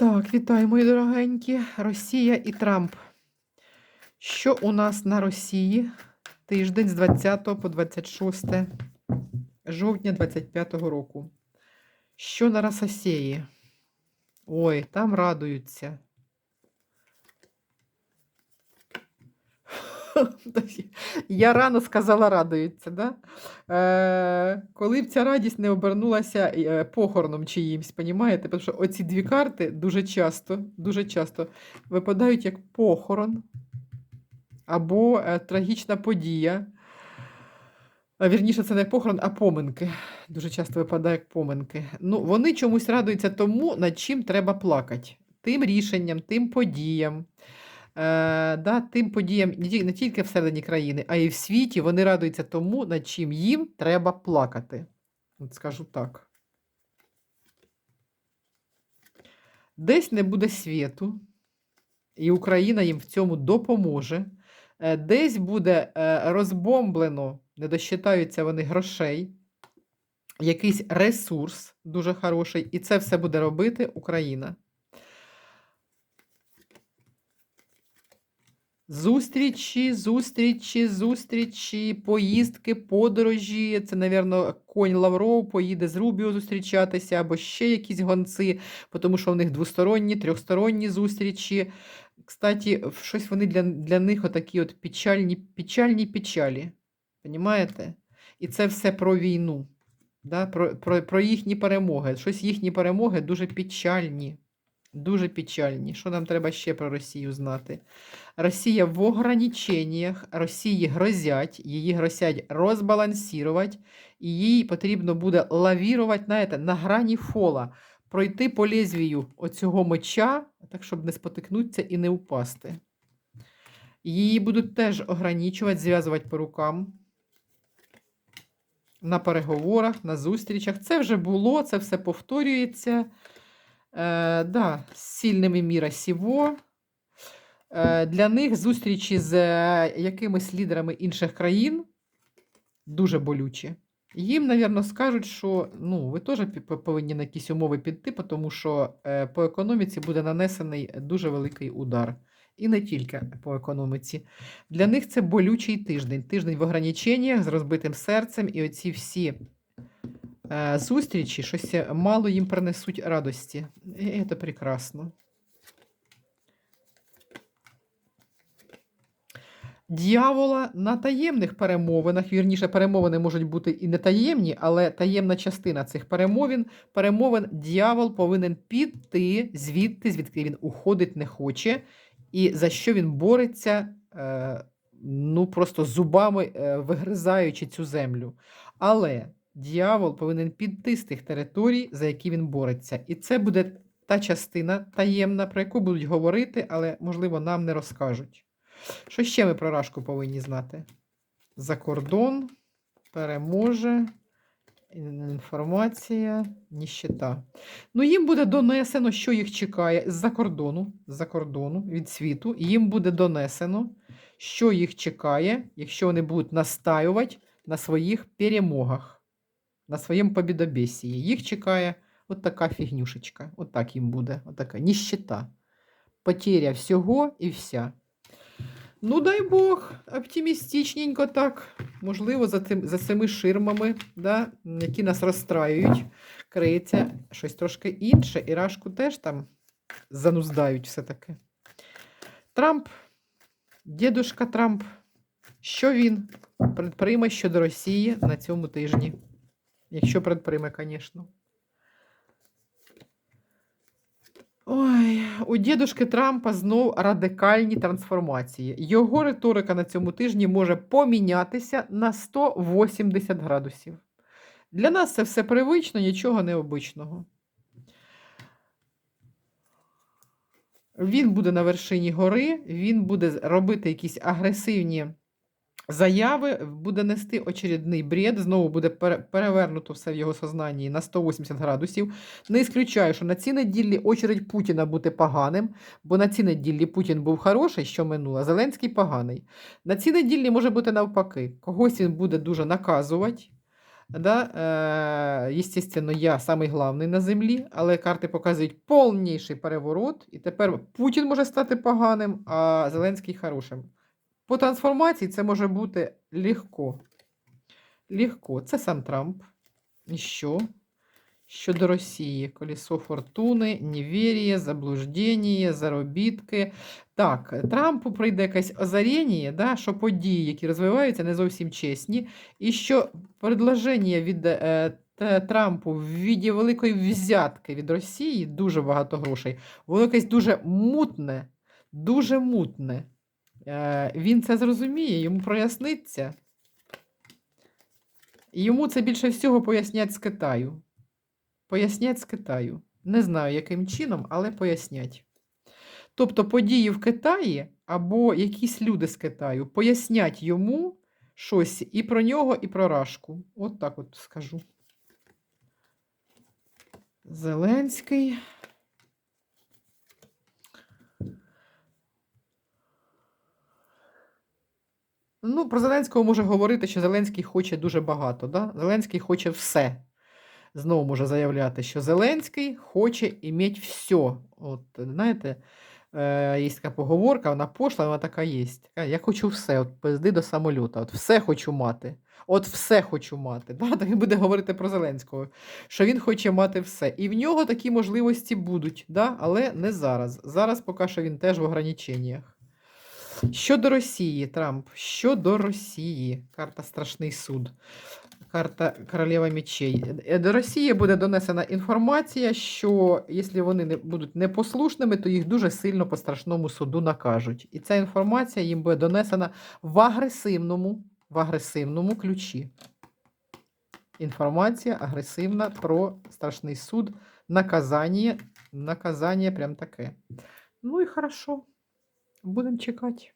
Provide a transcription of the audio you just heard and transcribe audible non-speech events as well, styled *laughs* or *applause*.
Так, вітаю, мої дорогенькі. Росія і Трамп. Що у нас на Росії? Тиждень з 20 по 26 жовтня 25-го року. Що на Росії? Ой, там радуються. *laughs* Я рано сказала радуються, да? Е, коли б ця радість не обернулася е, похороном чиїмсь, понімаєте? Тому що оці дві карти дуже часто, дуже часто випадають як похорон або е, трагічна подія. Вірніше, це не похорон, а поминки. Дуже часто випадає як поминки. Ну, вони чомусь радуються тому, над чим треба плакати. Тим рішенням, тим подіям. Е, да, тим подіям не ті- не тільки всередині країни, а й в світі вони радуються тому, над чим їм треба плакати. От скажу так. Десь не буде світу, і Україна їм в цьому допоможе. Е, Десь буде е, розбомблено, не досчитаються вони грошей, якийсь ресурс дуже хороший, і це все буде робити Україна. Зустрічі, зустрічі, зустрічі, поїздки, подорожі. Це, напевно, конь Лавров поїде з Рубіо зустрічатися, або ще якісь гонці, тому що в них двосторонні, трьохсторонні зустрічі. Кстати, щось вони для, для них отакі от печальні, печальні печалі. Понімаєте? І це все про війну, да? про, про, про їхні перемоги. Щось їхні перемоги дуже печальні. Дуже печальні. Що нам треба ще про Росію знати? Росія в ограниченнях, Росії грозять, її грозять розбалансувати, і їй потрібно буде лавірувати знаєте, на грані фола, пройти по лезвію оцього меча, так, щоб не спотикнутися і не упасти. Її будуть теж ограничувати, зв'язувати по рукам. На переговорах, на зустрічах. Це вже було, це все повторюється. Е, да, з сильними міра сіво. Е, Для них зустрічі з е, якимись лідерами інших країн дуже болючі. Їм, мабуть, скажуть, що ну, ви теж повинні на якісь умови піти, тому що е, по економіці буде нанесений дуже великий удар. І не тільки по економіці. Для них це болючий тиждень. Тиждень в ограниченнях з розбитим серцем, і оці всі зустрічі щось мало їм принесуть радості. І це прекрасно. Д'явола на таємних перемовинах, вірніше, перемовини можуть бути і не таємні, але таємна частина цих перемовин, перемовин д'явол повинен піти звідти, звідки він уходить не хоче, і за що він бореться, е, ну просто зубами е, вигризаючи цю землю. Але д'явол повинен піти з тих територій, за які він бореться. І це буде та частина таємна, про яку будуть говорити, але, можливо, нам не розкажуть. Що ще ми про Рашку повинні знати? За кордон, переможе, інформація, ніщита. Ну, їм буде донесено, що їх чекає з-за кордону, з-за кордону від світу. Їм буде донесено, що їх чекає, якщо вони будуть настаювати на своїх перемогах, на своєму побідобєсії. Їх чекає от така фігнюшечка. От їм буде. От така ніщита. Потеря всього і вся. Ну, дай Бог, оптимістичненько так. Можливо, за, тим, за цими ширмами, да, які нас розстраюють, криється щось трошки інше. І Рашку теж там зануздають все-таки. Трамп, дідушка Трамп, що він предприйме щодо Росії на цьому тижні? Якщо предприйме, звісно. Ой, у дідушки Трампа знов радикальні трансформації. Його риторика на цьому тижні може помінятися на 180 градусів. Для нас це все привично, нічого необичного. Він буде на вершині гори, він буде робити якісь агресивні заяви, буде нести очередний бред, знову буде перевернуто все в його сознанні на 180 градусів. Не ісключаю, що на цій неділі очередь Путіна бути поганим, бо на цій неділі Путін був хороший, що минуло, а Зеленський поганий. На цій неділі може бути навпаки. Когось він буде дуже наказувати, Да? Е, естественно, я самий главний на землі, але карти показують повніший переворот, і тепер Путін може стати поганим, а Зеленський хорошим. По трансформації це може бути легко. Легко. Це сам Трамп. І що? Щодо Росії, колесо фортуни, невір'я, заблуждення, заробітки. Так, Трампу прийде якесь озаріння, да, що події, які розвиваються, не зовсім чесні, і що предложення від е, Трампу в віді великої взятки від Росії дуже багато грошей. Воно якесь дуже мутне, дуже мутне. Е, він це зрозуміє, йому проясниться. Йому це більше всього пояснять з Китаю. Пояснять з Китаю. Не знаю, яким чином, але пояснять. Тобто події в Китаї або якісь люди з Китаю пояснять йому щось і про нього, і про Рашку. От так от скажу. Зеленський. Ну, про Зеленського може говорити, що Зеленський хоче дуже багато. Да? Зеленський хоче все. Знову може заявляти, що Зеленський хоче іметь все. От, знаєте, е, є така поговорка, вона пошла, вона така є. Я хочу все, от пизди до самольота, от все хочу мати. От все хочу мати. *laughs* Да? Так він буде говорити про Зеленського, що він хоче мати все. І в нього такі можливості будуть, да? але не зараз. Зараз поки що він теж в ограниченнях. Щодо Росії, Трамп, щодо Росії, карта Страшний суд, карта Королева мечей. Е, До Росії буде донесена інформація, що якщо вони не будуть непослушними, то їх дуже сильно по страшному суду накажуть. І ця інформація їм буде донесена в агресивному, в агресивному ключі. Інформація агресивна про страшний суд, наказання, наказання прям таке. Ну і хорошо. Будемо чекати.